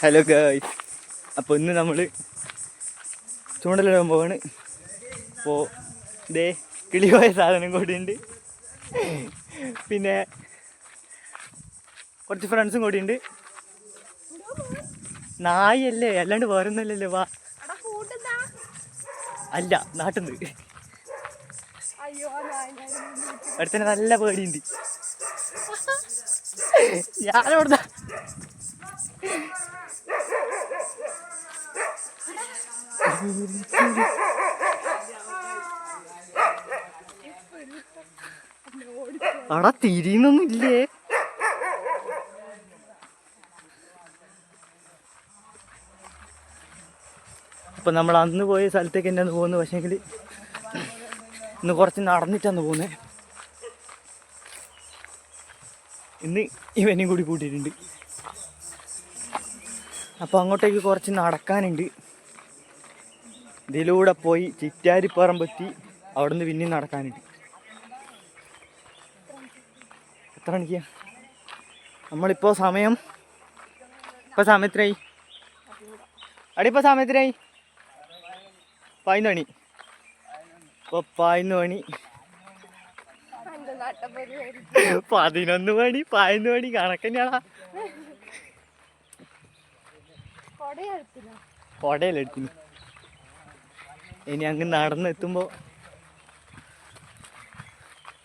Hello ഗായ് അപ്പോൾ ഇന്ന് നമ്മൾ ചൂണ്ടലിടാൻ പോവാണ്. അപ്പോൾ ഇതേ കിളിപോയ സാധനം കൂടിയുണ്ട് പിന്നെ കുറച്ച് ഫ്രണ്ട്സും കൂടിയുണ്ട് നായല്ലേ? അല്ലാണ്ട് വേറൊന്നുമല്ലല്ലോ. വാ. അല്ല നാട്ടിന്ന്. അടുത്തന്നെ നല്ല പേടിയുണ്ട്. ഞാനവിടുന്ന് അവിടെ തിരിയുന്നൊന്നുമില്ലേ? അപ്പൊ നമ്മൾ അന്ന് പോയ സ്ഥലത്തേക്ക് തന്നെ പോകുന്നു പക്ഷേങ്കിൽ ഇന്ന് കുറച്ച് നടന്നിട്ടാണ് പോകുന്നത്. ഇന്ന് ഇവനെയും കൂടി കൂട്ടിയിട്ടുണ്ട്. അപ്പോൾ അങ്ങോട്ടേക്ക് കുറച്ച് നടക്കാനുണ്ട്. ഇതിലൂടെ പോയി ചിറ്റാരിപ്പറമ്പെത്തി അവിടുന്ന് പിന്നെയും നടക്കാനുണ്ട് എത്ര മണിക്കാ? നമ്മളിപ്പോൾ സമയം ഇപ്പോൾ സമയത്തിനായി അടിപ്പോൾ സമയത്തിനായി പതിനൊന്ന് മണി. ഇപ്പോൾ പതിനൊന്ന് മണി. പതിനൊന്ന് മണി പതിനൊന്ന് മണി കണക്കന്നെയാടാ. കൊടയിലെടുക്കുന്നു ഇനി അങ്ങ് നടന്നെത്തുമ്പോ.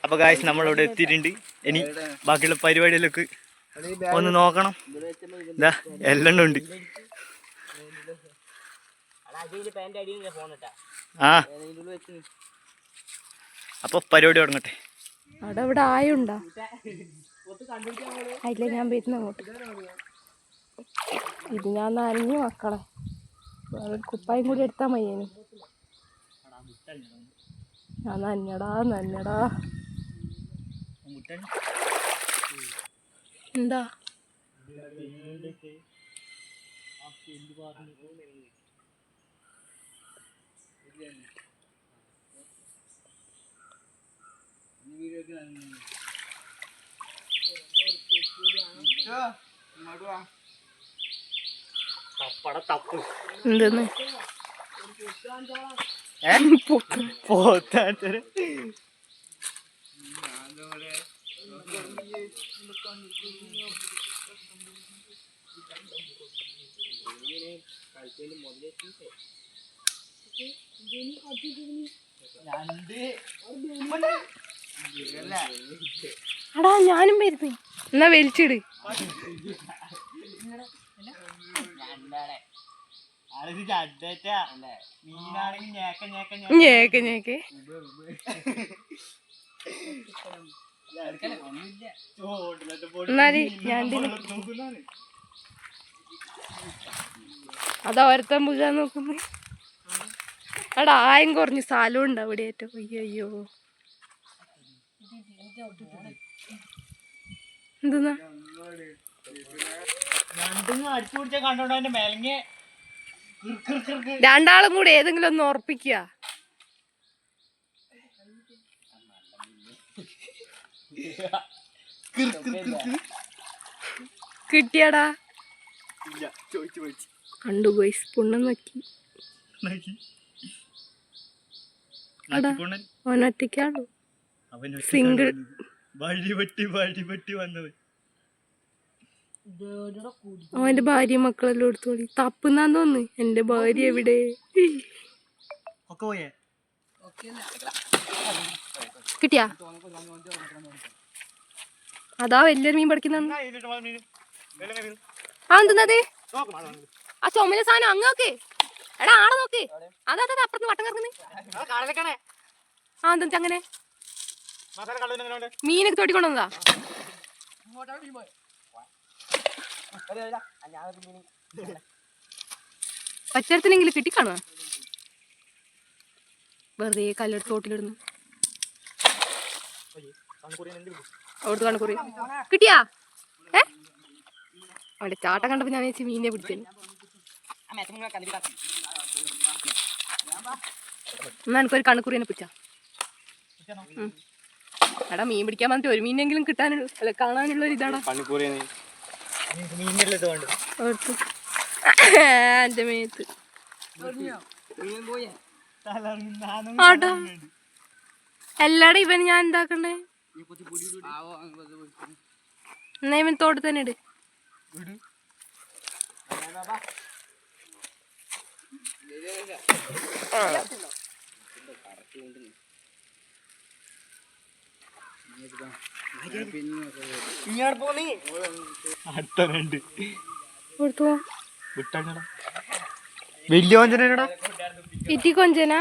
അപ്പൊ കാശ് നമ്മളിവിടെ എത്തിയിട്ടുണ്ട്. ഇനി ബാക്കിയുള്ള പരിപാടികളൊക്കെ ഒന്ന് നോക്കണം. ഇതാ എല്ലാം ഉണ്ട്. ആ. അപ്പൊ പരിപാടി തുടങ്ങട്ടെ. അവിടെ ഇവിടെ ആയുണ്ടോ? അതില്ല ഞാൻ വരുന്ന അങ്ങോട്ട്. ഇത് ഞാൻ നനഞ്ഞു മക്കളെ. കുപ്പായും കൂടി എടുത്താൽ മയ്യേന് ഞാൻ നന്നടാ നനഞ്ഞടാ എന്താ? എന്തെന്ന്? പോത്താട്ടര്. അടാ ഞാനും വരുന്നേ. എന്നാ വലിച്ചിട്. ഞേക്ക ഞേക്ക ഞേക്ക്. ഞേക്ക് എന്നാൽ ഞാൻ അതാ ഒരുത്തൻ വീഴാൻ നോക്കുന്നു. അവിടെ ആയം കുറഞ്ഞു സ്ഥലം ഉണ്ട് അവിടെ ഏറ്റവും? അയ്യോ അയ്യോ. എന്തെന്നാ രണ്ടും അടിച്ചു പിടിച്ച കണ്ടോണ്ട് അതിന്റെ മെലങ്ങെ രണ്ടാളും കൂടി ഏതെങ്കിലും ഒന്ന് ഉറപ്പിക്കുക. കിട്ടിയാടാ. കണ്ടു പോയി പുണ്ണം നോക്കി. നക്കിക്കൊണ്ടൻ സിംഗിൾ. വഴി വെട്ടി വഴി വെട്ടി വന്നത് അവന്റെ ഭാര്യ മക്കളെല്ലാം എടുത്തോളി തപ്പുന്നാന്ന് തോന്നുന്നു എന്റെ ഭാര്യ എവിടെ? ഒക്കെ പോയേ? കിട്ടിയാ? അതാ വലിയൊരു മീൻ പഠിക്കുന്ന ആ എന്തെന്നത് ആ ചുമല സാധനം അങ്ങോക്ക് എടാ ആടെ നോക്ക്. അതാ അതാ അപ്പുറത്ത് വട്ടം കിടക്കുന്നേ ആ എന്താ അങ്ങനെ? മീനൊക്കെ തൊട്ടിക്കൊണ്ടുവന്നതാ? പച്ചരത്തിനെങ്കിലും കിട്ടിക്കാണോ? വെറുതെ കല്ലെടുത്ത് തോട്ടിലിടുന്നു. അവിടുത്തെ കണക്കുറി കിട്ടിയാ? ഏ? അവിടെ ചാട്ട കണ്ടപ്പോ ഞാൻ വെച്ച് മീനെ പിടിച്ചു എന്നാ എനിക്കൊരു കണക്കുറിനെ പിടിച്ചാ. എടാ മീൻ പിടിക്കാൻ വന്നിട്ട് ഒരു മീനെങ്കിലും കിട്ടാനുള്ള അല്ല കാണാനുള്ള ഒരു ഇതാടാ എന്റെ മേത്ത്. എല്ലാടെ ഇവൻ ഞാൻ എന്താക്കണ്ടേ? എന്നാ ഇവൻ തോട്ട് തന്നെ ഇട്. ആ. അടുത്തനുണ്ട് വലിയ കൊഞ്ചനാ ഇറ്റി കൊഞ്ചനാ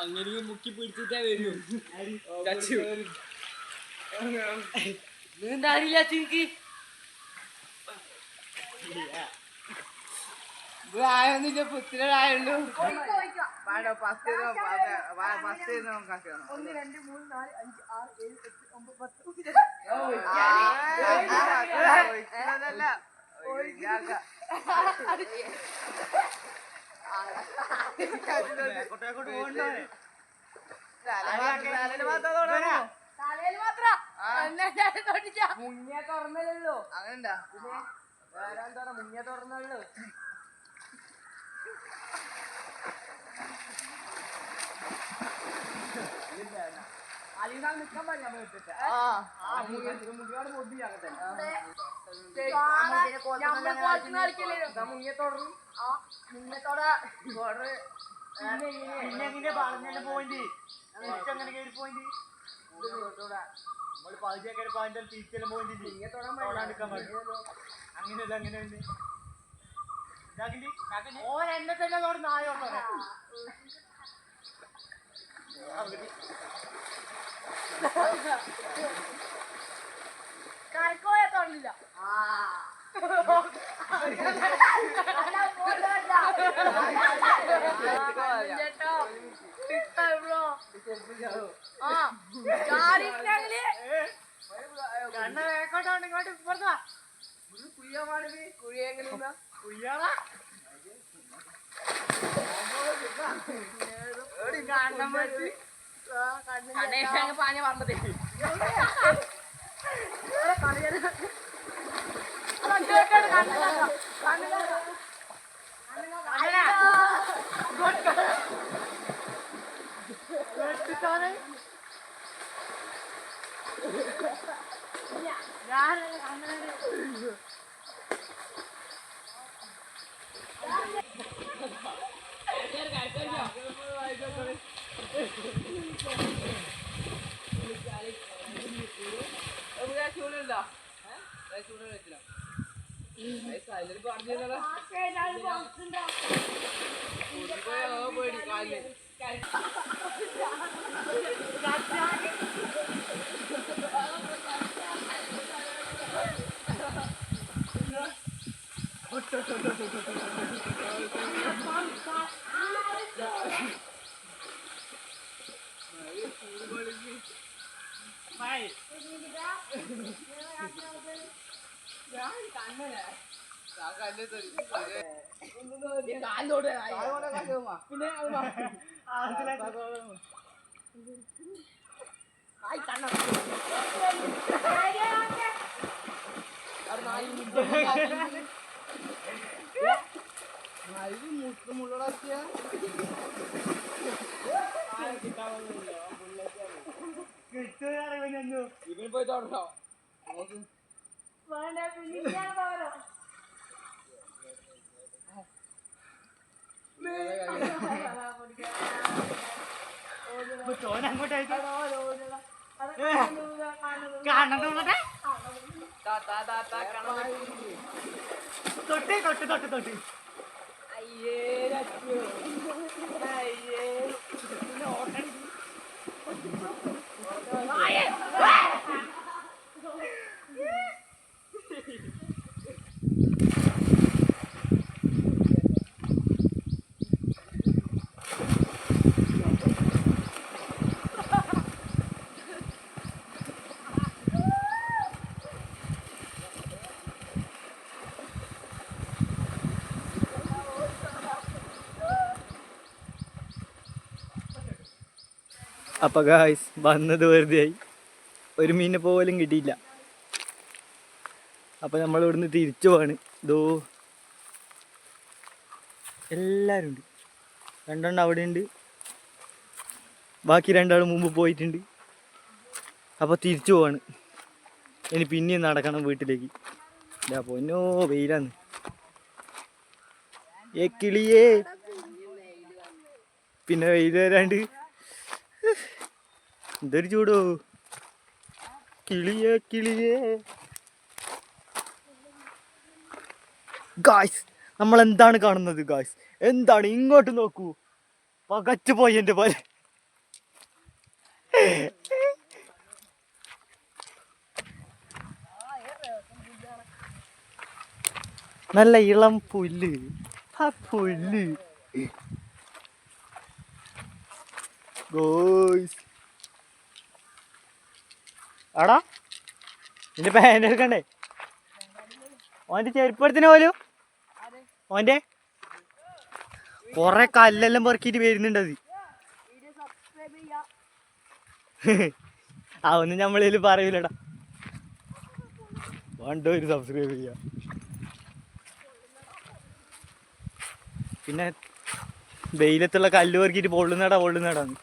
അങ്ങനെ മുക്കി പിടിച്ചിട്ടേ വരൂ നീന്താറില്ല ചിങ്കി Yeah. പ്രായമൊന്നുമില്ല പുത്തിരായുള്ളൂ വേണ്ട പത്ത് പത്ത് ഒന്ന് രണ്ട് മൂന്ന് നാല് അഞ്ച് ആറ് ഏഴ് എട്ട് ഒമ്പത് തുറന്നല്ലോ പിന്നെ പറഞ്ഞ പോയിന്റ് അങ്ങനെ കയറി പോയിന്റ്. നമ്മൾ പകുതിയൊക്കെ പോയിന്റ് തിരിച്ചെല്ലാം പോയിന്റ് തൊടാണ്ടിരിക്കാൻ പറ്റും അങ്ങനെയല്ല അങ്ങനെ ഉണ്ട്. ഓൻ എന്നെ തന്നെ നായോട്ടോ കരക്കോയ തോന്നില്ല. ചേട്ടോ ആ ചാടിയിട്ടാങ്കിൽ കണ്ണ വേക്കോട്ടാണ് ഇങ്ങോട്ട് ഇപ്പുറത്താ കുയ്യാമാണിത് കുഴിയെങ്ങനെ കുയ്യാളാ കണ്ണം വെച്ച്. പാഞ്ഞ പറഞ്ഞത് Thank you. Vesaireleri gardiyanlara. Şeyler bu altında. Orada bayağı böyle kalbi. Bye. മുട്ടുമുള്ളടാക്കിയ ഇവൻ പോയി തുടങ്ങാം നമുക്ക് വേണ്ട വിളിക്കാൻ പോരോ തൊട്ട് തൊട്ട് തൊട്ട് തൊട്ട് അയ്യേ അപ്പൊ ഗായ്സ് വന്നത് വെറുതെയായി. ഒരു മീനെ പോലും കിട്ടിയില്ല. അപ്പൊ നമ്മൾ ഇവിടുന്ന് തിരിച്ചു പോവാണ്. ദോ. എല്ലാരും ഉണ്ട്. രണ്ടെണ്ണം അവിടെ ഉണ്ട്. ബാക്കി രണ്ടാളും മുമ്പ് പോയിട്ടുണ്ട്. അപ്പൊ തിരിച്ചു പോവാണ്. ഇനി പിന്നെയും നടക്കണം വീട്ടിലേക്ക്. പൊന്നോ വെയിലാന്ന്. ഏ കിളിയേ. പിന്നെ വെയിൽ വരാണ്ട്. എന്തൊരു ചൂടോ. കിളിയേ കിളിയേ. ഗായ്സ് നമ്മൾ എന്താണ് കാണുന്നത് ഗായ്സ് എന്താണ്? ഇങ്ങോട്ട് നോക്കൂ. പകച്ചു പോയി എന്റെ പോലെ നല്ല ഇളം പുല്ല്. ആ പുല്ല്. ഗോയ്സ് ആടാ നിന്റെ പാന്റ് എടുക്കണ്ടേ? ഓന്റെ ചെരുപ്പെടുത്തിന് പോലും? ഓന്റെ കൊറേ കല്ലെല്ലാം പെറുക്കിട്ട് വരുന്നുണ്ട് അത്. അതൊന്നും നമ്മളിതിൽ പറയൂലടാ. വേണ്ട ഒരു സബ്സ്ക്രൈബ് ചെയ്യ പിന്നെ വെയിലത്തുള്ള കല്ല് പെറുക്കിയിട്ട് പൊള്ളുന്നടാ പൊള്ളുന്നടാന്ന്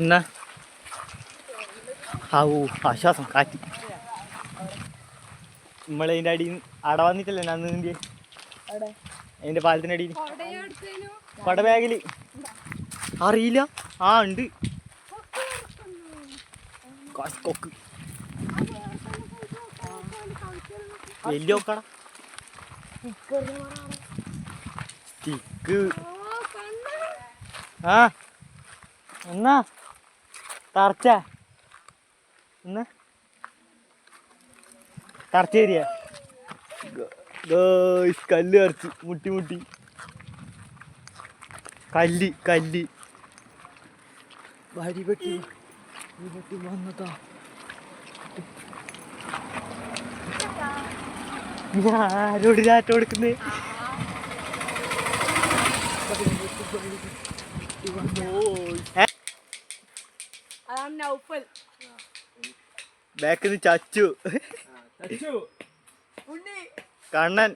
എന്നാ ആവൂ ആശ്വാസം. കാറ്റ് നമ്മളതിന്റെ അടിയിൽ അട വന്നിട്ടല്ലേ ഞാൻ നിന്റെ അതിന്റെ പാലത്തിന്റെ അടിയിൽ. പട ബാഗിൽ അറിയില്ല. ആ ഉണ്ട്. കൊക്ക്. വലിയ നോക്കട. സ്റ്റിക്ക് ആ. എന്നാ? തറച്ച ഇന്ന് തറച്ച ഏരിയ. കല്ല് തറച്ച്. മുട്ടി മുട്ടി. കല്ല് കല്ല്. വരിപെട്ടി വരിപെട്ടി വന്നതാ. ഞാൻ ആരോട് ചാറ്റ കൊടുക്കുന്നേ? നൗഫൽ ബാക്കിൽ ചച്ചു. ചച്ചു. കണ്ണൻ.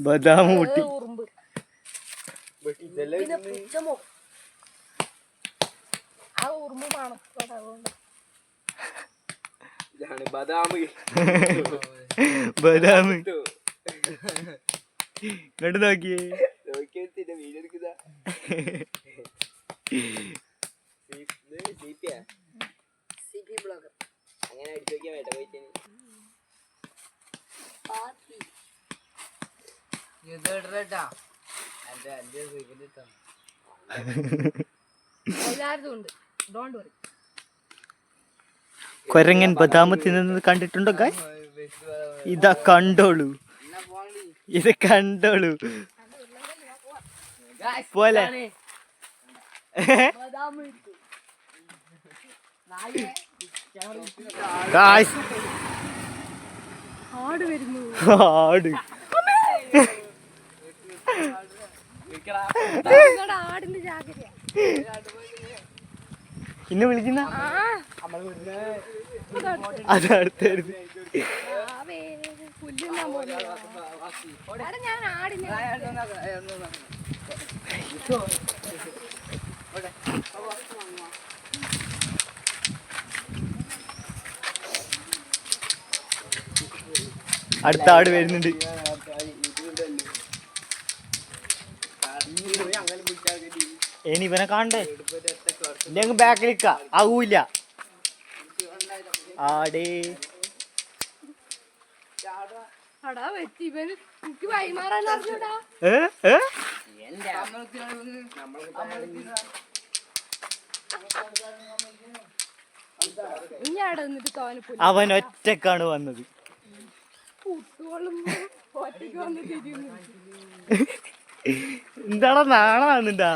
ബദാം ഊട്ടി. ഉറുമ്പ്. ആ ഉറുമ്പ് കാണും അതുകൊണ്ട് ഇതാണ്. ബദാം ബദാം ഇങ്ങോട്ട് നോക്കിയേ. നോക്കിയെടുത്തില്ല വീടെടുക്കുന്ന അങ്ങനെ അടിച്ചു നോക്കിയാ വേണ്ട പോയിട്ട് എല്ലാവരും ഉണ്ട്. ഡോണ്ട് വറി കൊരങ്ങൻ ബദാമത്തിൽ നിന്ന് കണ്ടിട്ടുണ്ടോ ഗായ് ഇതാ കണ്ടോളൂ. ഇത് കണ്ടോളൂ. പോലെ. ആട്. ആടിന്റെ ജാഗ്രത ഇന്നെ വിളിക്കുന്ന? ആ. അത് അടുത്തായിരുന്നു. അടുത്ത ആട് വരുന്നുണ്ട്. ഇനി ഇവനെ കാണണ്ടേ? ബാക്കിൽ നിൽക്ക ആകൂല ആടേ. അവൻ ഒറ്റക്കാണ് വന്നത്. എന്താണോ എന്താടാ നാളാന്നുണ്ടാ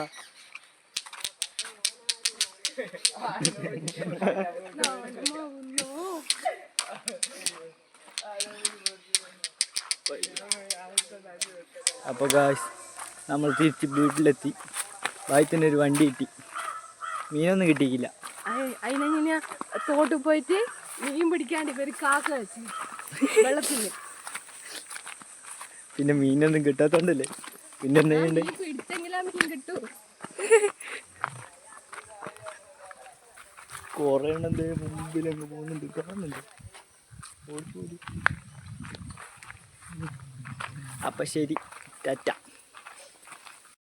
അപ്പോൾ ഗായ്സ് നമ്മൾ തിരിച്ച് വീട്ടിലെത്തി. വായത്തിന് ഒരു വണ്ടി കിട്ടി. മീനൊന്നും കിട്ടിയില്ല അതിനെങ്ങനെയാ തോട്ടിൽ പോയിട്ട് മീൻ പിടിക്കാണ്ട് ഇവർ കാക്ക വെച്ച് വെള്ളത്തിന് പിന്നെ മീനൊന്നും കിട്ടാത്തോണ്ടല്ലേ? പിന്നെ എന്തെങ്കിലും പിടിച്ചെങ്കിലാ മീൻ കിട്ടൂ. കുറേ മുമ്പിൽ അങ്ങ് പോകുന്നുണ്ട്. കാണുന്നുണ്ട്. അപ്പൊ ശരി. ടാറ്റ.